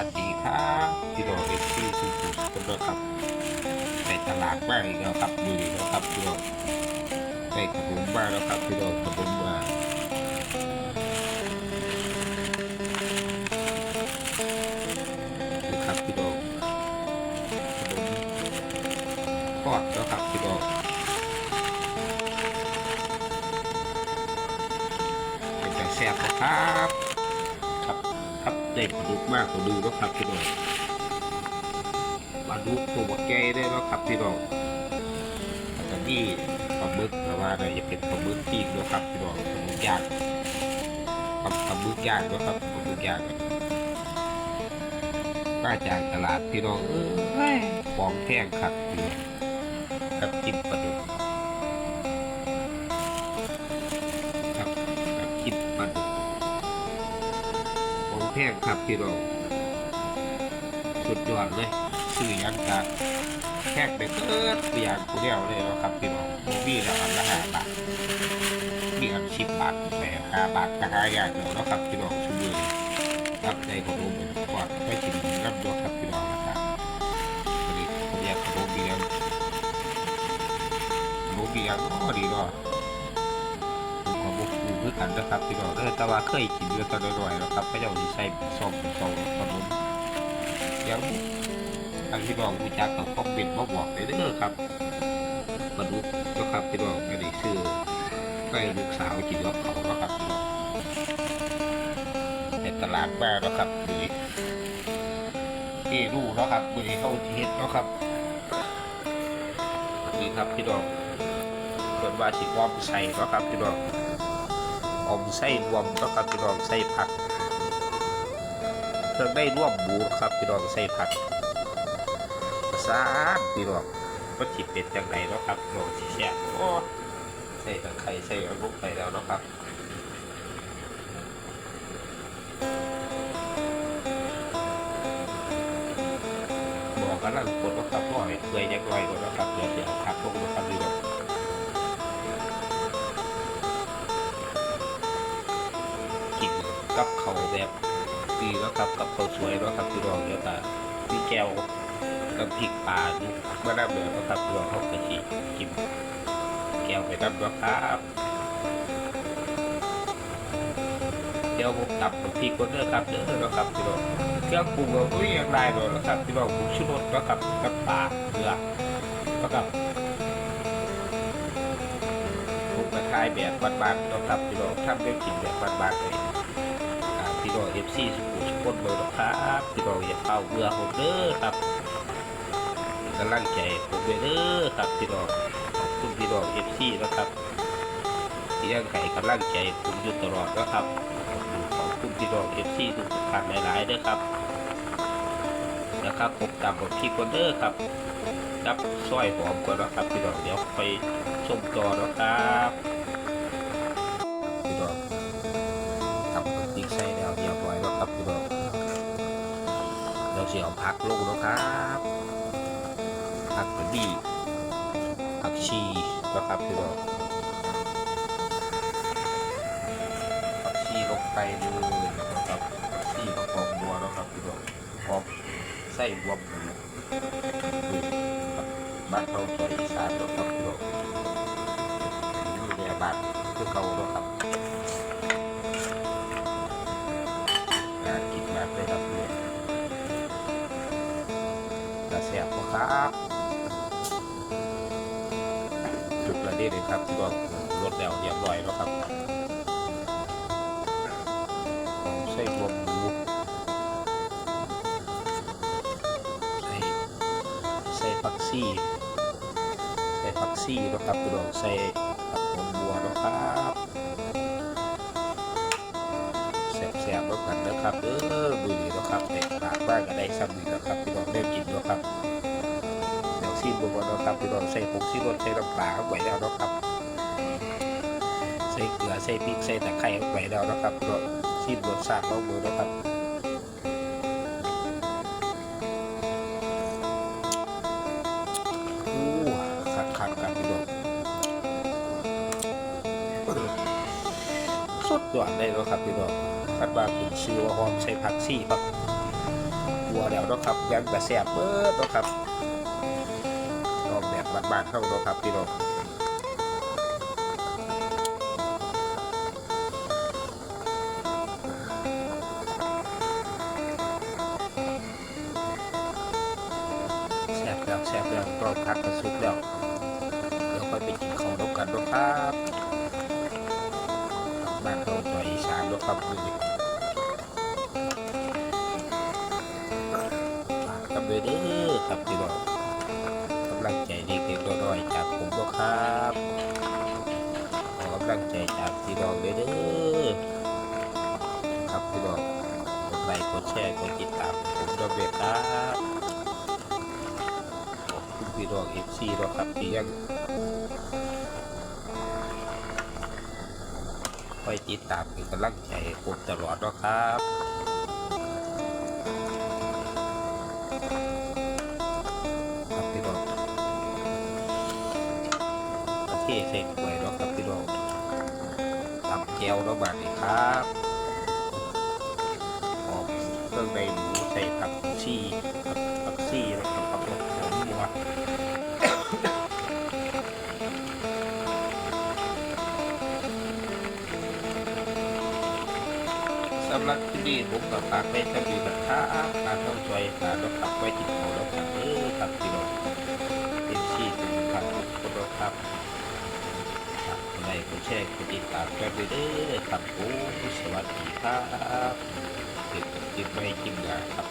วัสดีครับพี่น้องเอฟซีสุขุมกันด้วยครับในตลาดบ้างอีกแล้วครับดูดีแล้วครับพี่น้องได้ขนมบ้างแล้วครับพี่น้องขนมบ้างครับพี่น้องขนมทอดแล้วครับพี่น้องเป็นแซ่บนะครับ ได้ปลาดุกมากกว่าดือแล้วครับพี่น้องปลาดุกตัวบักแก่ได้แล้วครับพี่น้องแล้วก็นี่ปลาหมึกแต่ว่าเนี่ยจะเป็นปลาหมึกปีกแล้วครับพี่น้องปลาหมึกย่างปลาปลาหมึกย่างแล้วครับปลาหมึกย่างมาจากตลาดพี่น้องเอ้ยของแพงครับพี่น้องกับจิ้มปลาดุก พงครับพี่น้องสุดยอดเลยซื้อยังกะแพงไปเกิดตัวอย่างกูเดียวเลยนะครับพี่น้องโมบี้แล้วอันละห้าบาทมีอันสิบบาทแปดห้าบาทก็หายากแล้วนะครับพี่น้องชุดนี้รับใจของผมเป็นกอดไปกินรับดวครับพี่น้องนะครับวันนี้ผมอยากขนมบียงขนมบียงก็ดีเคือกันนะครับพี่น้องเออแต่ว่าเคยกินอยู่ตอนน้อยๆนะครับพระเจ้าสิใส่ซองเป็นซองขนมเดี๋ยวทางพี่น้องรู้จักกับคอมเมนต์มาบอกเลยเด้อครับมาดูนะครับพี่น้องไม่ได้ซื้อไปลูกสาวกินกับเขานะครับพี่น้องในตลาดบ้านะครับหรือที่รู้เนะครับมือเข้าทีเฮ็ดนะครับนี่ครับพี่น้องเกิดว่าสิวอมใส่นะครับพี่น้อง อมใส่รวมเนาะครับพี่น้องใส่ผักเครื่งได้ร่วมหมูครับพี่น้องใส่ผักประสานพี่น้องก็จิเป็ดจังไหนเนาะครับพี่น้องสิแซ่โอ้ใส่ตะไคร้ใส่อันลุกไปแล้วเนาะครับบอกกันแล้วกดว่าครับพ่อยเคยยังไงก่อนนะครับเดี๋ยวจะเอาผั กับเขาแบบดีแล้วครับกับเขาสวยแล้วครับพี่รองแล้วก็มีแก้วกับพริกปลาดูมาดับเลยนะครับพี่รองเขากระชีกินแก้วไปดับแล้วครับเดี๋ยวผมตับกับพริกคนเด้อครับเด้อนะครับพี่รองเครื่องปรุงเราไม่ยังได้เลยนะครับพี่รองผงชูรสแล้วกับกับปลาเกลือแล้วกับผมกระทายแบบบานๆนะครับพี่รองทำได้กินแบบบานๆเลย พี่น้องเอฟซีสุขุมสุขนเบอร์นะครับพี่น้องอย่าเป่าเบื่อผมเด้อครับกำลังใจผมเด้อครับพี่น้องขอบคุณพี่น้องเอฟซีนะครับที่ยังไก่กำลังใจผมอยู่ตลอดนะครับขอบคุณพี่น้องเอฟซีทุกท่านหลายๆเด้อครับนะครับผมตามบทพี่คนเด้อครับกับซอยหอมก่อนนะครับพี่น้องเดี๋ยวไปชมต่อนะครับ เราจะเอาผักลงแล้วครับผักกระดี่ผักชีนะครับพี่น้องผักชีลงไปเลยนะครับผักชีกับหอมบัวแล้วครับพี่น้องหอมใส่รวมหมูบ้านเราตัวอีสานแล้วครับพี่น้องนี่เนี่ยบ้านคือเขาแล้วครับาแซ่บบ่ครับจุดประเด็นเลยครับที่ว่ารถแล้วเรียบร้อยแล้วครับใส่รวมหมูใส่ใส่ผักซี่ ใส่ผักซี่แล้วครับพี่น้องใส่ผักหอมบัวแล้วครับแสบๆแล้วกันนะครับเออมือนี้นะครับในตลาดบ้านก็ได้ซ้ำนี่นะครับพี่น้องได้กินแล้วครับ ซีนบนนะครับพี่น้องใส่ผงซีรสใส่น้ำปลาเข้าไปแล้วนะครับใส่เกลือใส่พริกใส่ตะไคร้เข้าไปแล้วนะครับพี่น้องซีนรสาติของมือนะครับคักคักๆกันพี่น้องสุดยอดเลยแล้วครับพี่น้องคัดว่าเป็นชื่อว่าหอมใส่ผักซี่ครับบัวแล้วนะครับยังกระแสบเบิดเนะครับ บบบ้านเข้าเนาะครับพี่น้องแซ่บแล้วแซ่บแล้วก็พักกระสุกแล้วเดี๋ยวค่อยไปกินของนกกันเนาะครับบ้านเขาต่อยอีสานเนาะครับนี่ฝากกับเลยเด้ครับพี่น้อง พี่น้องเด้อครับพี่น้องกดไลค์กดแชร์กดติดตามผมด้วยเวยครับขอบคุณพี่น้องเอฟซีนาะครับที่ยังคอยติดตามเป็นกำลังใจผมตลอดเนาะครับครับพี่น้องประเทศเสร็จหวยเนาะครับพี่น้อง แก้วเนาะบาดนี้ครับหอมเครื่องในหมูใส่ผักชีผักชีแล้วก็ผักหอมหัวสำหรับที่นี่ผมกับฝากไว้สักดีนะครับการต้องช่วยการต้องขับไว้ติดหัวแล้วกันเด้ ร์กดติดตากันด้วยเด้อครับโอ้สวัสดีครับติดติดไว้กินงานครับ